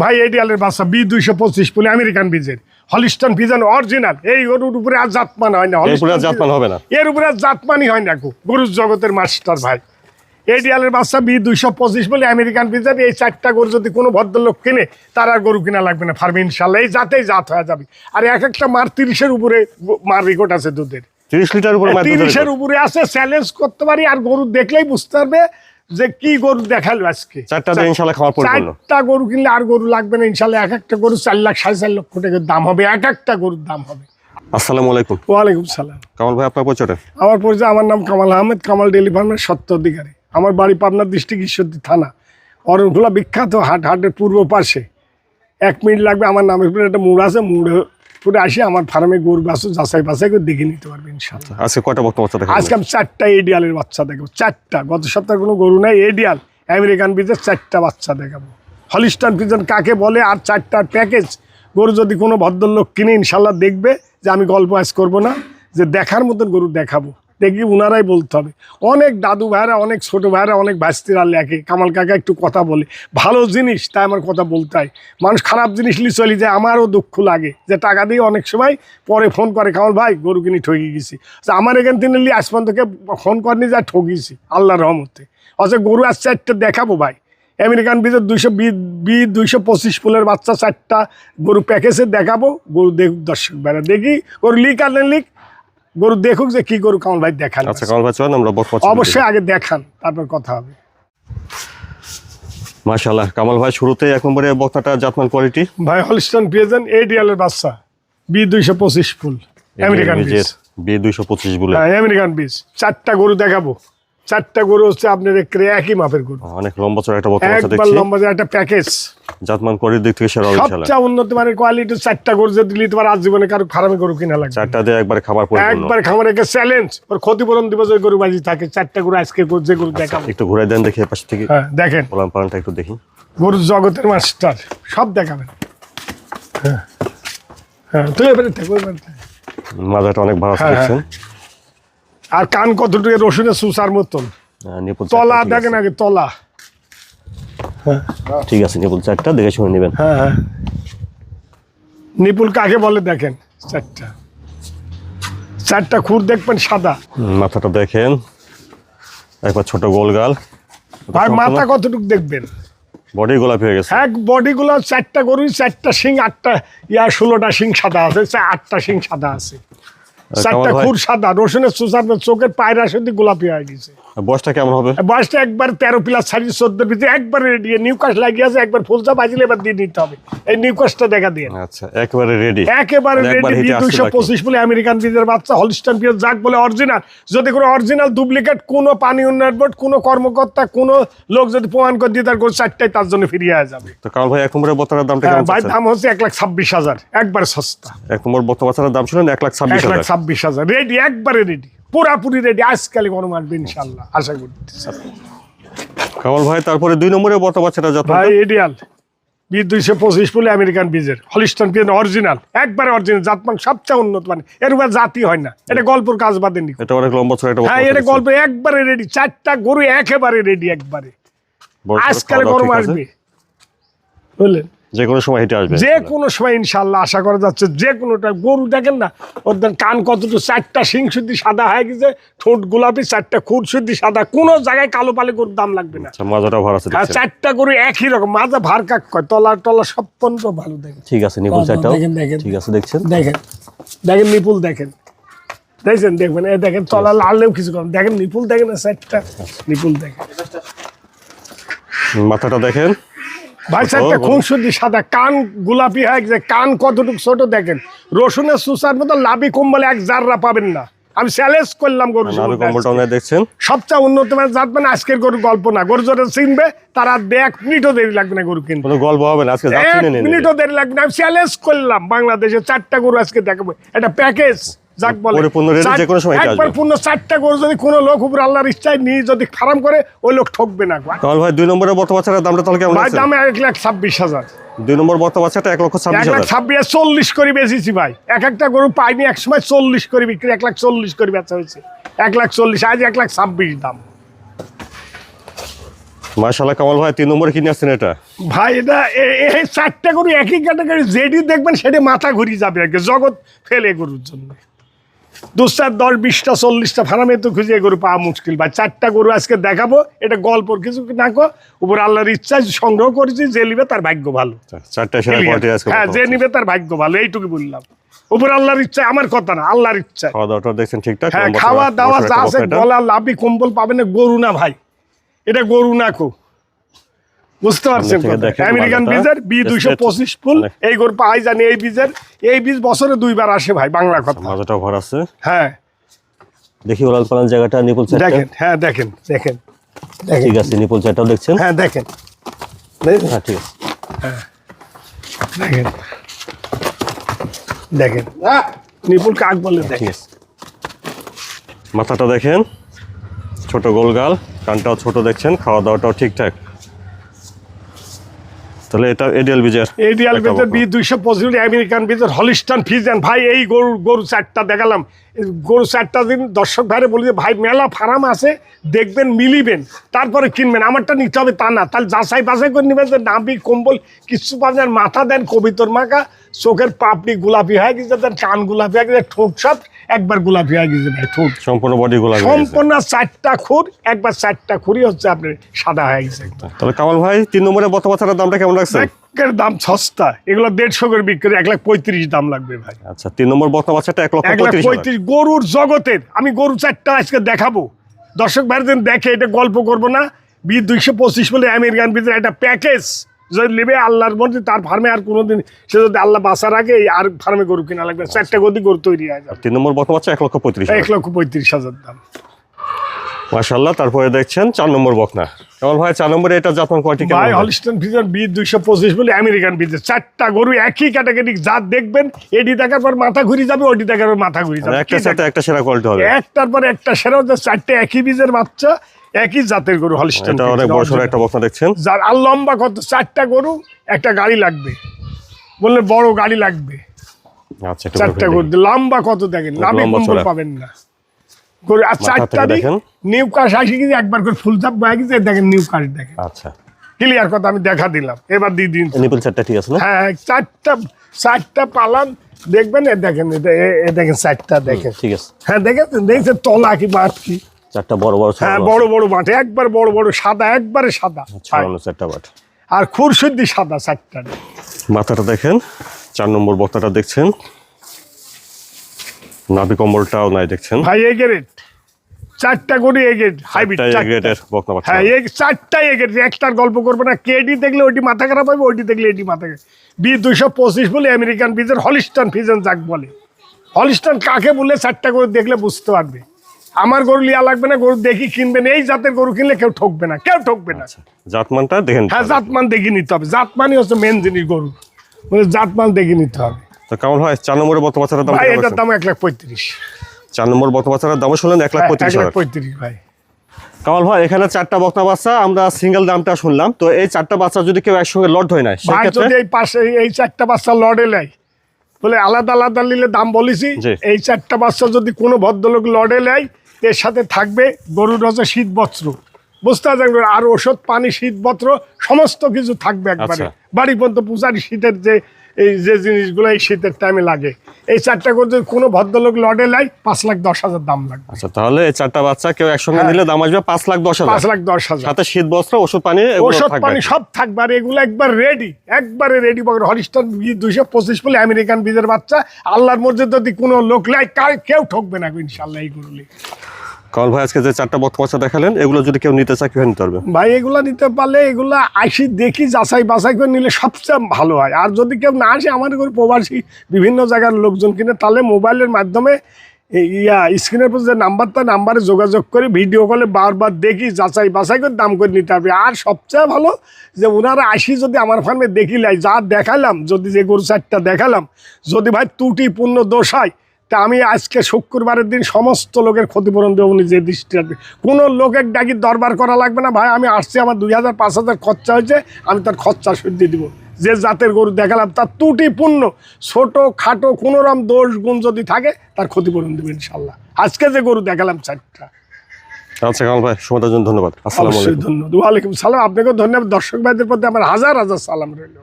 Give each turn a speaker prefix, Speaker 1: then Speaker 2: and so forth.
Speaker 1: ভাই এডিয়ালের বাচ্চা বি দুইশো পঁচিশ পুলে আমেরিকান বীজের। Holstein Friesian original. এই গরুর উপরে আর জাতমান হয় না।
Speaker 2: জাতমান হবে না।
Speaker 1: এর উপরে আর জাতমানই হয় না গরুর জগতের মাস্টার ভাই। এডিয়ালের বাচ্চা বি দুইশো পঁচিশ বলে আমেরিকান পিজার এই চারটা গরু যদি কোনো ভদ্রলোক কিনে তার আর গরু কিনা লাগবে না ফার্মে ইনশাল্লাহ এই জাতেই জাত হয়ে যাবে। আর এক একটা মার তিরিশের উপরে মার রেকর্ড আছে দুধের।
Speaker 2: তিরিশ লিটার উপরে
Speaker 1: তিরিশের উপরে আছে চ্যালেঞ্জ করতে পারি। আর গরু দেখলেই বুঝতে পারবে যে কি গরু দেখাল আজকে?
Speaker 2: চারটা ইনশাল্লাহ খাওয়া পরিপূর্ণ
Speaker 1: চারটা গরু কিনলে আর গরু লাগবে না ইনশাল্লাহ এক একটা গরু চার লাখ সাড়ে চার লক্ষ টাকার দাম হবে এক একটা গরুর দাম হবে।
Speaker 2: আসসালামু আলাইকুম।
Speaker 1: ওয়ালাইকুম সালাম।
Speaker 2: কামাল ভাই আপনার
Speaker 1: আমার পরিচয় আমার নাম কামাল আহমেদ কামাল ডেলি ফার্মের সত্য অধিকারী। আমার বাড়ি পাবনা ডিস্ট্রিক্ট ঈশ্বরদী থানা। অরণখোলা বিখ্যাত হাট হাটের পূর্ব পাশে। এক মিনিট লাগবে আমার নামের উপরে একটা মুড় আছে মুড়ে পুরো আসি আমার ফার্মে গরু বাছু যাচাই বাছাই করে দেখে নিতে পারবে ইনশাল্লাহ
Speaker 2: আজকে কয়টা বক্ত বাচ্চা দেখাবেন
Speaker 1: আজকে আমি চারটা এডিয়ালের বাচ্চা দেখাবো চারটা। গত সপ্তাহে কোনো গরু নাই এডিয়াল আমেরিকান ব্রিজের চারটা বাচ্চা দেখাবো। হলিস্টান পিজন কাকে বলে আর চারটার প্যাকেজ গরু যদি কোনো ভদ্রলোক কিনে ইনশাল্লাহ দেখবে যে আমি গল্প আজ করব না যে দেখার মতন গরু দেখাবো। দেখি উনারাই বলতে হবে। অনেক দাদু ভাইরা অনেক ছোট ভাইরা অনেক বাস্তিরা লেখে। কামাল কাকা একটু কথা বলে। ভালো জিনিস, তাই আমার কথা বলতে হয়। মানুষ খারাপ জিনিস নিয়ে চলি যায়, আমারও দুঃখ লাগে যে টাকা দিয়ে অনেক সময় পরে ফোন করে, কামাল ভাই, গরু কিনে ঠকি গেছি। আমার এখান থেকে নিলে আজ পর্যন্ত ফোন করেনি যা ঠকিয়েছি আল্লাহর রহমতে। আচ্ছা গরু আজ চারটে দেখাবো ভাই। আমেরিকান বীজের দুইশো বি দুইশো পঁচিশ ফুলের বাচ্চা চারটা গরু প্যাকেজে দেখাবো। গরু দেখুক দর্শক বেড়া দেখি, গরু লিক আর লিক গরু দেখুক যে কি গরু কামাল ভাই দেখান।
Speaker 2: আচ্ছা কামাল ভাই চলেন আমরা
Speaker 1: অবশ্যই আগে দেখান তারপর কথা হবে।
Speaker 2: মাশাআল্লাহ কামাল ভাই শুরুতে এক নম্বরে বক্তাটা জাতমান কোয়ালিটি
Speaker 1: ভাই হলিস্টন পিয়েছেন এডিয়ালের বাচ্চা বি দুইশো পঁচিশ ফুল আমেরিকান বীজ
Speaker 2: বি দুইশো পঁচিশ
Speaker 1: হ্যাঁ আমেরিকান বীজ চারটা গরু দেখাবো। চারটা গরু হচ্ছে আপনার একই মাপের গরু।
Speaker 2: অনেক লম্বা চড়া একটা বাচ্চা
Speaker 1: একবার লম্বা যে একটা প্যাকেজ।
Speaker 2: জাতমান কোয়ালিটির দিক থেকে সেরা
Speaker 1: সবচেয়ে উন্নত মানের কোয়ালিটি চারটা গরু যদি পারে আজীবনে কারও ফার্মে গরু কিনা লাগবে।
Speaker 2: চারটা দিয়ে একবারে খাবার পরিপূর্ণ।
Speaker 1: একবার চ্যালেঞ্জ ওর ক্ষতিপূরণ দিব যে গরু বাজি থাকে। চারটা গরু আজকে গরু- যে গরু দেখাবো।
Speaker 2: একটু ঘুরে দেন দেখি এপাশ থেকে।
Speaker 1: হ্যাঁ দেখেন।
Speaker 2: পোলাম পালনটা একটু দেখি।
Speaker 1: গরুর জগতের মাস্টার সব দেখাবেন। হ্যাঁ। হ্যাঁ তুই এবারে থাকো।
Speaker 2: মাজাটা অনেক ভালো
Speaker 1: হ্যাঁ,
Speaker 2: দেখছেন।
Speaker 1: আর কান কতটুকু রসুনের সুসার মতন?
Speaker 2: হ্যাঁ, নিপুল
Speaker 1: তলা দেখেন আগে তলা।
Speaker 2: ঠিক আছে নিপুল চারটা দেখে শুনে নেবেন।
Speaker 1: হ্যাঁ হ্যাঁ। নিপুল কাকে বলে দেখেন? চারটা। চারটা খুর দেখবেন সাদা।
Speaker 2: মাথাটা দেখেন। একবার ছোট গোলগাল
Speaker 1: আর মাথা কতটুকু দেখবেন?
Speaker 2: বডি গোলাপি হয়ে গেছে।
Speaker 1: এক বডিগুলো চারটা গরুই চারটা শিং আটটা ইয়া ষোলোটা শিং সাদা আছে আটটা শিং সাদা আছে। চারটা খুর সাদা রসুনের সুসার চোখের পায়রা সত্যি গোলাপি হয়ে গেছে।
Speaker 2: বয়সটা কেমন হবে?
Speaker 1: বয়সটা একবার তেরো প্লাস সাড়ে ভিতরে একবার রেডি লাগিয়ে আছে একবার ফুলচা বাজিলে এবার দিয়ে নিতে হবে। এই দেখা দিয়ে।
Speaker 2: আচ্ছা একেবারে রেডি
Speaker 1: একেবারে রেডি দুইশো পঁচিশ বলে আমেরিকান বাচ্চা হলিস্টান যাক বলে অরিজিনাল যদি কোনো অরিজিনাল ডুপ্লিকেট কোনো পানি উন্নয়ন বোর্ড কোনো কর্মকর্তা কোনো লোক যদি প্রমাণ করে দিয়ে তার চারটাই তার জন্য ফিরিয়ে যাবে।
Speaker 2: তো কারণ ভাই এক নম্বরের বত্তার দামটা
Speaker 1: হ্যাঁ, ভাই দাম হচ্ছে এক লাখ ছাব্বিশ হাজার একবার সস্তা।
Speaker 2: এক নম্বর বাচ্চার দাম ছিল এক লাখ ছাব্বিশ
Speaker 1: এক লাখ
Speaker 2: হাজার।
Speaker 1: ছাব্বিশ হাজার রেডি একবারে রেডি পুরাপুরি রেডি আজকালে গরম আসবে ইনশাল্লাহ আশা করতেছি
Speaker 2: কামাল ভাই তারপরে দুই নম্বরের বত্তা বাচ্চাটা যত
Speaker 1: ভাই এডিয়াল বি দুইশো পঁচিশ বলে আমেরিকান বীজের হলিস্টন অরিজিনাল একবারে অরিজিনাল জাতমান সবচেয়ে উন্নত মানে এর উপর জাতি হয় না। এটা গল্পর কাজ বাদে নি
Speaker 2: এটা অনেক লম্বা ছিল
Speaker 1: হ্যাঁ এটা গল্প একবারে রেডি চারটা গরু একেবারে রেডি একবারে। আজকালে গরম আসবে। বুঝলেন?
Speaker 2: যে কোনো সময় হেঁটে আসবে
Speaker 1: যে কোনো সময় ইনশাল্লাহ আশা করা যাচ্ছে যে কোনোটা গরু দেখেন না ওদের কান কতটুকু চারটা শিং শুদ্ধি সাদা হয়ে গেছে ঠোঁট গোলাপি চারটা খুঁট শুদ্ধি সাদা কোনো জায়গায় কালো পালে গরুর দাম লাগবে না।
Speaker 2: আচ্ছা মাজাটা ভালো আছে দেখছেন।
Speaker 1: চারটা গরু একই রকম মাঝে ভার কাক কয় তলা টলা সব পণ্য ভালো দেখেন।
Speaker 2: ঠিক আছে নিপুল চারটাও। ঠিক আছে দেখছেন?
Speaker 1: দেখেন দেখেন নিপুল দেখেন। দেখছেন দেখবেন এ দেখেন তলা লালেও কিছু কম। দেখেন নিপুল দেখেন না চারটা নিপুল দেখেন।
Speaker 2: মাথাটা দেখেন।
Speaker 1: ভাই সাদা কান গোলাপি হয়ে গেছে কান কতটুকু ছোট দেখেন। রসুনের সুসার মতো লাভি কম্বলে এক জাররা পাবেন না। আমি চ্যালেঞ্জ করলাম গরু
Speaker 2: দেখছেন।
Speaker 1: সবচেয়ে উন্নত মানের জাত মানে আজকের গরু গল্প না। গরু যারা চিনবে তারা এক মিনিটও দেরি লাগবে না গরু
Speaker 2: কোনো গল্প হবে না আজকে
Speaker 1: এক মিনিটও দেরি লাগবে না। আমি চ্যালেঞ্জ করলাম বাংলাদেশে চারটা গরু আজকে দেখাবো। এটা প্যাকেজ যাক বলে।
Speaker 2: যে কোনো সময়
Speaker 1: একবার পূর্ণ চারটা গরু যদি কোনো লোক উপর আল্লাহর ইচ্ছায় নিয়ে যদি খারাপ করে ওই লোক ঠকবে না
Speaker 2: কামাল ভাই দুই নম্বরের বাচ্চাটার দামটা তাহলে কেমন
Speaker 1: ভাই
Speaker 2: আছে?
Speaker 1: এক লাখ ছাব্বিশ হাজার।
Speaker 2: দুই নম্বর বাচ্চাটা এক লক্ষ ছাব্বিশ হাজার।
Speaker 1: ছাব্বিশ চল্লিশ করে বেচেছি ভাই। এক একটা গরু পাইনি এক সময় চল্লিশ করে বিক্রি এক লাখ চল্লিশ করে বেচা হয়েছে। এক লাখ চল্লিশ আজ এক লাখ ছাব্বিশ দাম।
Speaker 2: মাশাল্লাহ কামাল ভাই তিন নম্বরে কিনে আসছেন এটা?
Speaker 1: ভাই এটা এই চারটা গরু একই ক্যাটাগরি যেটি দেখবেন সেটি মাথা ঘুরিয়ে যাবে আর জগৎ ফেলে গরুর জন্য। দু চার দশ বিশটা চল্লিশটা ফার্মে তো খুঁজে গরু পাওয়া মুশকিল। ভাই চারটা গরু আজকে দেখাবো এটা গল্পর কিছু না কো উপর আল্লাহর ইচ্ছা সংগ্রহ করেছি যে নিবে তার ভাগ্য ভালো।
Speaker 2: আজকে
Speaker 1: হ্যাঁ যে নিবে তার ভাগ্য ভালো এইটুকু বললাম। উপর আল্লাহর ইচ্ছা আমার কথা না আল্লাহর ইচ্ছা।
Speaker 2: খাওয়া দেখছেন ঠিকঠাক?
Speaker 1: হ্যাঁ খাওয়া দাওয়া যা আছে গলা লাভি কম্বল পাবে না গরু না ভাই। এটা গরু না কো। বুঝতে পারছেন? আমেরিকান
Speaker 2: মাজাটা।
Speaker 1: বীজের বি দুইশো পঁচিশ ফুল। এই গরু পাই জানি এই বীজের এই বীজ বছরে দুইবার আসে ভাই বাংলা কথা।
Speaker 2: মাজাটাও ভর আছে।
Speaker 1: হ্যাঁ।
Speaker 2: দেখি ওলাল পালান জায়গাটা নিপুল
Speaker 1: দেখেন হ্যাঁ দেখেন দেখেন।
Speaker 2: ঠিক আছে নিপুল চারটাও দেখছেন?
Speaker 1: হ্যাঁ দেখেন?
Speaker 2: হ্যাঁ ঠিক আছে।
Speaker 1: দেখেন। দেখেন। নিপুল কাক বলে দেখেন।
Speaker 2: মাথাটা দেখেন। ছোট গোলগাল কানটাও ছোট দেখছেন খাওয়া দাওয়াটাও ঠিকঠাক। তাহলে এটা এডিএল বিজের একটা
Speaker 1: বীজের। বি দুইশো পঁচিশ আমেরিকান বীজের হলিস্টান ফিজেন ভাই এই গরু গরু চারটা দেখালাম। গরু চারটা দিন দর্শক ভাইরে বলি যে ভাই মেলা ফার্ম আছে দেখবেন মিলিবেন তারপরে কিনবেন। আমারটা নিতে হবে তা না। তাহলে যাচাই বাছাই করে নেবেন যে নাবি কম্বল কিছু পাবেন মাথা দেন কবিতর মাখা চোখের পাপড়ি গোলাপি হয়ে গেছে তার কান গোলাপি হয়ে গেছে ঠোঁট সব একবার গোলাপি হয়ে গেছে ভাই ঠোঁট
Speaker 2: সম্পূর্ণ বডি গোলা
Speaker 1: সম্পূর্ণ চারটা খুর একবার চারটা খুরই হচ্ছে আপনার সাদা হয়ে গেছে
Speaker 2: তাহলে কামাল ভাই তিন নম্বরে বত বাচ্চাটার দামটা কেমন
Speaker 1: একের দাম সস্তা এগুলো দেড়শো করে বিক্রি এক লাখ পঁয়ত্রিশ দাম লাগবে ভাই।
Speaker 2: আচ্ছা তিন নম্বর বত বাচ্চাটা এক
Speaker 1: এক লাখ
Speaker 2: পঁয়ত্রিশ
Speaker 1: পঁয়ত্রিশ গরুর জগতের আমি গরু চারটা আজকে দেখাবো। দর্শক ভাইদের দেখে এটা গল্প করব না। বি দুইশো পঁচিশ বলে আমেরিকান ভিতরে একটা প্যাকেজ। যদি নেবে আল্লাহর মধ্যে তার ফার্মে আর কোনোদিন সে যদি আল্লাহ আগে এই আর ফার্মে গরু কিনা লাগবে চারটা গদি গরু তৈরি হয়ে যাবে।
Speaker 2: তিন নম্বর বত বাচ্চা এক লক্ষ পঁয়ত্রিশ
Speaker 1: এক লক্ষ পঁয়ত্রিশ হাজার দাম।
Speaker 2: মাশাল্লাহ তারপরে দেখছেন চার নম্বর বকনা। কামাল ভাই চার নম্বরে এটা কোয়ালিটি
Speaker 1: ভাই হলিস্টন বি দুইশো পঁচিশ বলে আমেরিকান বিজে চারটা গরু একই ক্যাটাগরি যা দেখবেন এডি দেখার পর মাথা ঘুরে যাবে ওডি দেখার পর মাথা ঘুরে যাবে।
Speaker 2: একটা সাথে একটা সেরা কোয়ালিটি হবে।
Speaker 1: একটার পর একটা সেরা হচ্ছে চারটে একই বীজের বাচ্চা একই জাতের গরু
Speaker 2: এটা অনেক বড় সড়ো একটা বকনা দেখছেন।
Speaker 1: যার আর লম্বা কত? চারটা গরু একটা গাড়ি লাগবে। বললে বড় গাড়ি লাগবে।
Speaker 2: আচ্ছা
Speaker 1: চারটা গরু। লম্বা কত দেখেন? কম্বল পাবেন না। গরু আর চারটা
Speaker 2: দেখেন।
Speaker 1: নিউ কাশ আসি গেছে একবার করে ফুল চাপ দেখেন নিউ কাশ দেখেন।
Speaker 2: আচ্ছা।
Speaker 1: ক্লিয়ার কথা আমি দেখা দিলাম। এবার দিয়ে দিন।
Speaker 2: নিপুল চারটা ঠিক আছে না?
Speaker 1: হ্যাঁ চারটা চারটা পালান। দেখবেন দেখেন দেখেন চারটা দেখেন।
Speaker 2: ঠিক আছে।
Speaker 1: হ্যাঁ দেখছেন? তলা কি মাঠ কি?
Speaker 2: চারটা বড় বড়
Speaker 1: হ্যাঁ বড় বড় মাঠে একবার বড় বড় সাদা একবারে সাদা।
Speaker 2: ছড়ানো চারটা বাট
Speaker 1: আর খুরশুদ্দি সাদা চারটা।
Speaker 2: মাথাটা দেখেন চার নম্বর বক্তাটা দেখছেন। নাভি কম্বলটাও নাই দেখছেন।
Speaker 1: ভাই এ গ্রেড চারটা করে এ গ্রেড হাইব্রিড
Speaker 2: চারটা। গ্রেডের বকনা বাচ্চা।
Speaker 1: হ্যাঁ এই চারটাই এ গ্রেড একটার গল্প করব না। কেডি দেখলে ওইটি মাথা খারাপ হবে ওইটি দেখলে এটি মাথা বি দুইশো পঁচিশ বলে আমেরিকান বীজের হলিস্টন ফিজেন যাক বলে। হলিস্টন কাকে বলে চারটা করে দেখলে বুঝতে পারবে। আমার গরু লিয়া লাগবে না গরু দেখি কিনবেন। এই জাতের গরু কিনলে কেউ ঠকবে না কেউ ঠকবে না।
Speaker 2: জাতমানটা দেখেন
Speaker 1: হ্যাঁ জাতমান দেখে নিতে হবে। জাতমানই হচ্ছে মেন জিনিস গরু। মানে জাতমান দেখে নিতে হবে।
Speaker 2: তো কেমন হয়? চার নম্বরের বত বাচ্চাটার দাম
Speaker 1: ভাই এটার দাম এক লাখ পঁয়ত্রিশ।
Speaker 2: চার নম্বর বত বাচ্চাটার দাম শুনলেন এক লাখ
Speaker 1: হ্যাঁ,
Speaker 2: পঁয়ত্রিশ
Speaker 1: লাখ
Speaker 2: হাজার
Speaker 1: পঁয়ত্রিশ ভাই।
Speaker 2: কামাল ভাই এখানে চারটা বকনা বাচ্চা আমরা সিঙ্গেল দামটা শুনলাম। তো এই চারটা বাচ্চা যদি কেউ একসঙ্গে লট হয় না
Speaker 1: যদি এই পাশে এই চারটা বাচ্চা লড়ে নেয় বলে আলাদা আলাদা নিলে দাম বলেছি। এই চারটা বাচ্চা যদি কোনো ভদ্রলোক লড়ে নেয় এর সাথে থাকবে গরুর হচ্ছে শীত বস্ত্র বুঝতে পারছেন আর ওষুধ পানি শীত বস্ত্র সমস্ত কিছু থাকবে একবারে।
Speaker 2: আচ্ছা।
Speaker 1: বাড়ি পর্যন্ত পূজারি শীতের যে এই যে জিনিসগুলো এই শীতের টাইমে লাগে। এই চারটা করে যদি কোনো ভদ্রলোক লড়ে নেয় পাঁচ লাখ দশ হাজার দাম লাগবে।
Speaker 2: আচ্ছা তাহলে এই চারটা বাচ্চা কেউ একসঙ্গে
Speaker 1: হ্যাঁ।
Speaker 2: নিলে দাম আসবে পাঁচ লাখ দশ হাজার।
Speaker 1: পাঁচ লাখ দশ হাজার।
Speaker 2: সাথে শীত বস্ত্র ওষুধ পানি
Speaker 1: ওষুধ পানি সব থাকবে। আর এগুলো একবার রেডি একবারে রেডি হলিস্টন দুইশো পঁচিশ বলে আমেরিকান বীজের বাচ্চা আল্লাহর মধ্যে যদি কোনো লোক লাই কার কেউ ঠকবে না ইনশাল্লাহ এইগুলি
Speaker 2: কামাল ভাই আজকে যে চারটা বকনা বাচ্চা দেখালেন, এগুলো যদি কেউ নিতে চায়, কীভাবে নিতে পারবে?
Speaker 1: ভাই, এগুলো নিতে পারলে এগুলো আইসি দেখি, যাচাই বাছাই করে নিলে সবচেয়ে ভালো হয়। আর যদি কেউ না আসে আমাদের করে প্রবাসী, বিভিন্ন জায়গার লোকজন কিনে, তাহলে মোবাইলের মাধ্যমে ইয়া, স্ক্রিনের উপর যে নাম্বারটা, নাম্বারে যোগাযোগ করে, ভিডিও কলে বারবার দেখি, যাচাই বাছাই করে দাম করে নিতে হবে। আর সবচেয়ে ভালো যে ওনারা আসি যদি আমার ফার্মে দেখিলাই, যা দেখালাম, যদি যে গরু চারটা দেখালাম, যদি ভাই ত্রুটিপূর্ণ দোষ হয় তা আমি আজকে শুক্রবারের দিন সমস্ত লোকের ক্ষতিপূরণ দেবো যে দৃষ্টি রাখবে কোনো লোকের ডাকি দরবার করা লাগবে না ভাই আমি আসছি আমার দুই হাজার পাঁচ হাজার খরচা হয়েছে আমি তার খরচা দিয়ে দিব। যে জাতের গরু দেখালাম তার ত্রুটিপূর্ণ ছোট খাটো কোনো রকম দোষ গুণ যদি থাকে তার ক্ষতিপূরণ দেবে ইনশাল্লাহ। আজকে যে গরু দেখালাম চারটা।
Speaker 2: আচ্ছা কামাল ভাই জন্য ধন্যবাদ। আসসালামু আলাইকুম।
Speaker 1: ধন্যবাদ। ওয়ালাইকুম সালাম। আপনাকেও ধন্যবাদ। দর্শক ভাইদের প্রতি আমার হাজার হাজার সালাম রইল।